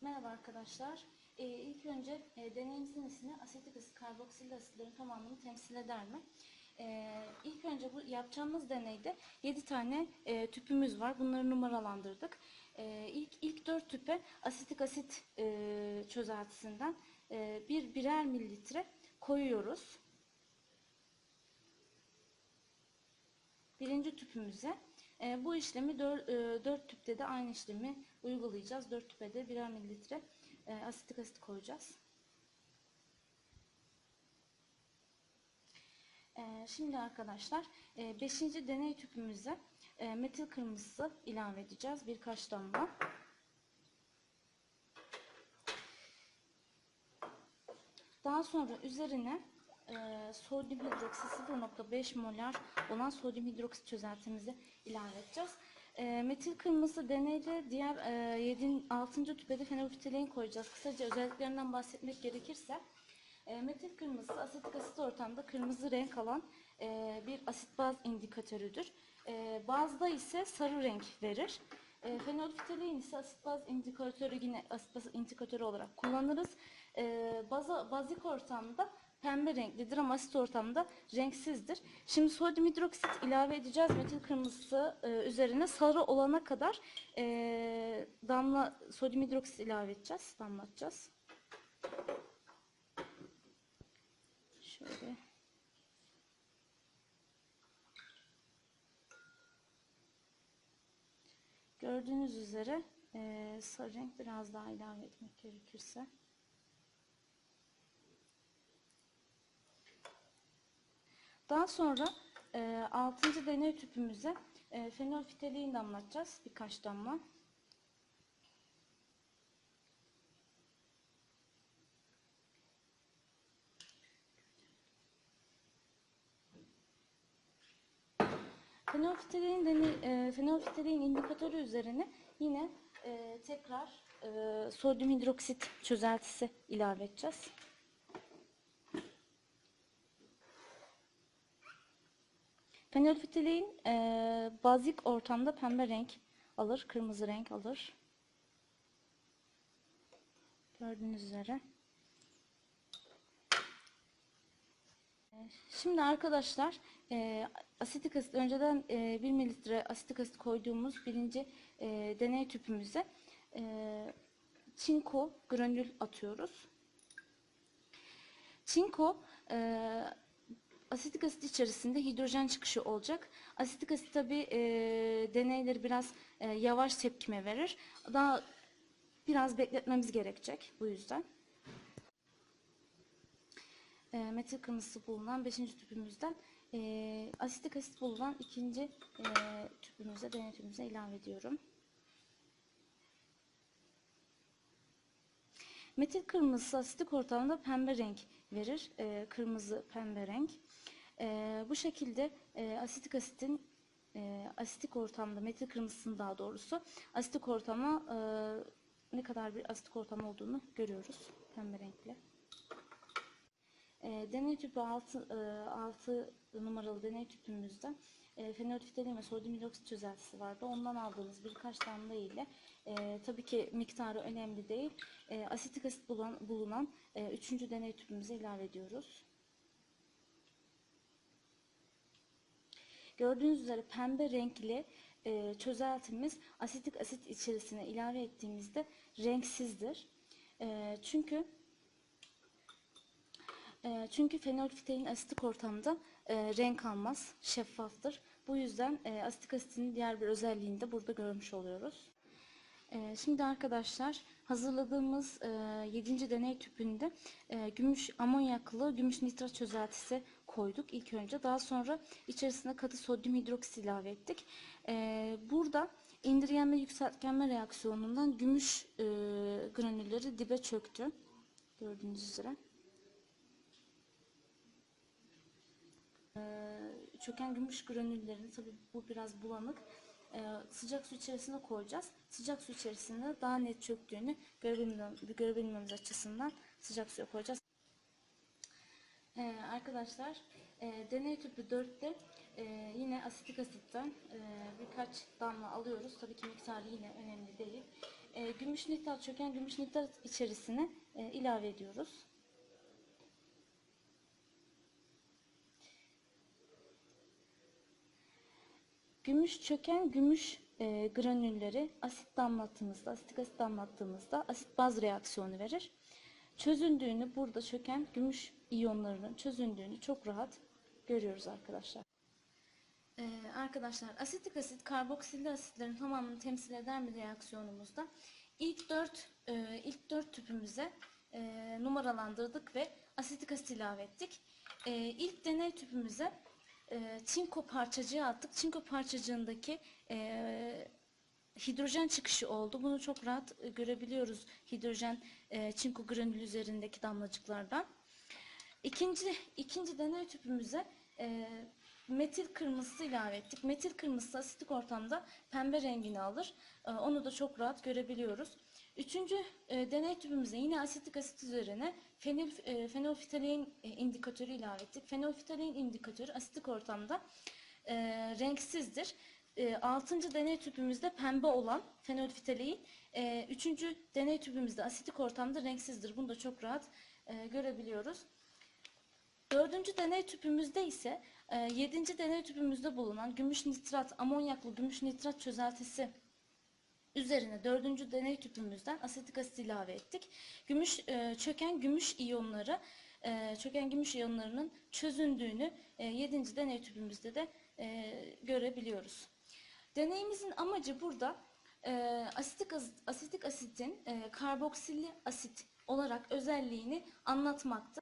Merhaba arkadaşlar. Ee, ilk önce e, deneyimizin ismi asetik asit karboksil asitlerin tamamını temsil eder mi? Ee, ilk önce bu yapacağımız deneyde 7 tane e, tüpümüz var. Bunları numaralandırdık. Ee, ilk ilk 4 tüpe asetik asit e, çözeltisinden e, bir birer mililitre koyuyoruz. Birinci tüpümüze e, bu işlemi 4, tüpte de aynı işlemi uygulayacağız. 4 tüpe de birer mililitre e, asetik asit koyacağız. E, şimdi arkadaşlar 5. deney tüpümüze e, metil kırmızısı ilave edeceğiz. Birkaç damla. Daha sonra üzerine e, sodyum hidroksit 0.5 molar olan sodyum hidroksit çözeltimizi ilave edeceğiz. E, metil kırmızı deneyde diğer e, 7. 6. tüpede fenolfitalein koyacağız. Kısaca özelliklerinden bahsetmek gerekirse e, metil kırmızı asetik asit ortamda kırmızı renk alan e, bir asit baz indikatörüdür. E, bazda ise sarı renk verir. E, fenolfitalein ise asit baz indikatörü yine asit baz indikatörü olarak kullanırız. E, baza, bazik ortamda pembe renklidir ama asit ortamda renksizdir. Şimdi sodyum hidroksit ilave edeceğiz. Metil kırmızısı e, üzerine sarı olana kadar e, damla sodyum hidroksit ilave edeceğiz. Damlatacağız. Şöyle. Gördüğünüz üzere e, sarı renk biraz daha ilave etmek gerekirse. Daha sonra e, 6. deney tüpümüze e, fenolfitalein damlatacağız. Birkaç damla. Fenolfitalein, deney, e, fenolfitalein indikatörü üzerine yine e, tekrar e, sodyum hidroksit çözeltisi ilave edeceğiz. Fenolfitalein e, bazik ortamda pembe renk alır, kırmızı renk alır. Gördüğünüz üzere. Şimdi arkadaşlar e, asitik asit önceden e, 1 mililitre asitik asit koyduğumuz birinci e, deney tüpümüze e, çinko granül atıyoruz. Çinko e, asitik asit içerisinde hidrojen çıkışı olacak. Asitik asit tabi e, deneyleri biraz e, yavaş tepkime verir. Daha biraz bekletmemiz gerekecek bu yüzden. E, metil kırmızısı bulunan 5. tüpümüzden e, asitik asit bulunan ikinci e, tüpümüze, deney ilave ediyorum. Metil kırmızısı asitik ortamda pembe renk verir. E, kırmızı pembe renk. E, bu şekilde e, asitik asitin e, asitik ortamda metil kırmızısının daha doğrusu asitik ortama e, ne kadar bir asitik ortam olduğunu görüyoruz pembe renkle. E, deney tüpü 6, e, 6 numaralı deney tüpümüzde e, ve sodyum hidroksit çözeltisi vardı. Ondan aldığımız birkaç damla ile e, tabii ki miktarı önemli değil. E, asitik asit bulunan, bulunan e, üçüncü deney tüpümüze ilave ediyoruz. Gördüğünüz üzere pembe renkli e, çözeltimiz asitik asit içerisine ilave ettiğimizde renksizdir. E, çünkü e, çünkü fenolfitalein asitik ortamda e, renk almaz, şeffaftır. Bu yüzden e, asitik asitin diğer bir özelliğini de burada görmüş oluyoruz. E, şimdi arkadaşlar hazırladığımız e, 7. deney tüpünde e, gümüş amonyaklı gümüş nitrat çözeltisi koyduk ilk önce. Daha sonra içerisine katı sodyum hidroksit ilave ettik. E, burada indirgenme yükseltgenme reaksiyonundan gümüş e, granülleri dibe çöktü. Gördüğünüz üzere. Çöken gümüş granüllerini tabi bu biraz bulanık e, sıcak su içerisine koyacağız. Sıcak su içerisinde daha net çöktüğünü görebilmem, görebilmemiz açısından sıcak suya koyacağız. E, arkadaşlar e, deney tüpü 4'te e, yine asitik asitten e, birkaç damla alıyoruz. Tabii ki miktarı yine önemli değil. e, gümüş nitrat, çöken gümüş nitrat içerisine e, ilave ediyoruz. Gümüş çöken gümüş e, granülleri asit damlattığımızda, asitik asit damlattığımızda asit baz reaksiyonu verir. Çözündüğünü burada çöken gümüş iyonlarının çözündüğünü çok rahat görüyoruz arkadaşlar. Ee, arkadaşlar asitik asit karboksilli asitlerin tamamını temsil eden bir reaksiyonumuzda ilk dört e, ilk dört tüpümüze e, numaralandırdık ve asitik asit ilave ettik. E, ilk deney tüpümüze e, çinko parçacığı attık. Çinko parçacığındaki e, hidrojen çıkışı oldu. Bunu çok rahat e, görebiliyoruz hidrojen e, çinko granül üzerindeki damlacıklardan. İkinci, ikinci deney tüpümüze e, metil kırmızısı ilave ettik. Metil kırmızısı asitik ortamda pembe rengini alır. E, onu da çok rahat görebiliyoruz. Üçüncü e, deney tüpümüze yine asitik asit üzerine fenil, e, fenolftalein e, indikatörü ilave ettik. Fenolftalein indikatörü asitik ortamda e, renksizdir. E, altıncı deney tüpümüzde pembe olan fenolftalein, e, üçüncü deney tüpümüzde asitik ortamda renksizdir. Bunu da çok rahat e, görebiliyoruz. Dördüncü deney tüpümüzde ise e, yedinci deney tüpümüzde bulunan gümüş nitrat, amonyaklı gümüş nitrat çözeltisi üzerine dördüncü deney tüpümüzden asetik asit ilave ettik. Gümüş e, çöken gümüş iyonları e, çöken gümüş iyonlarının çözündüğünü e, yedinci deney tüpümüzde de e, görebiliyoruz. Deneyimizin amacı burada e, asitik, az- asitik asitin e, karboksilli asit olarak özelliğini anlatmaktı.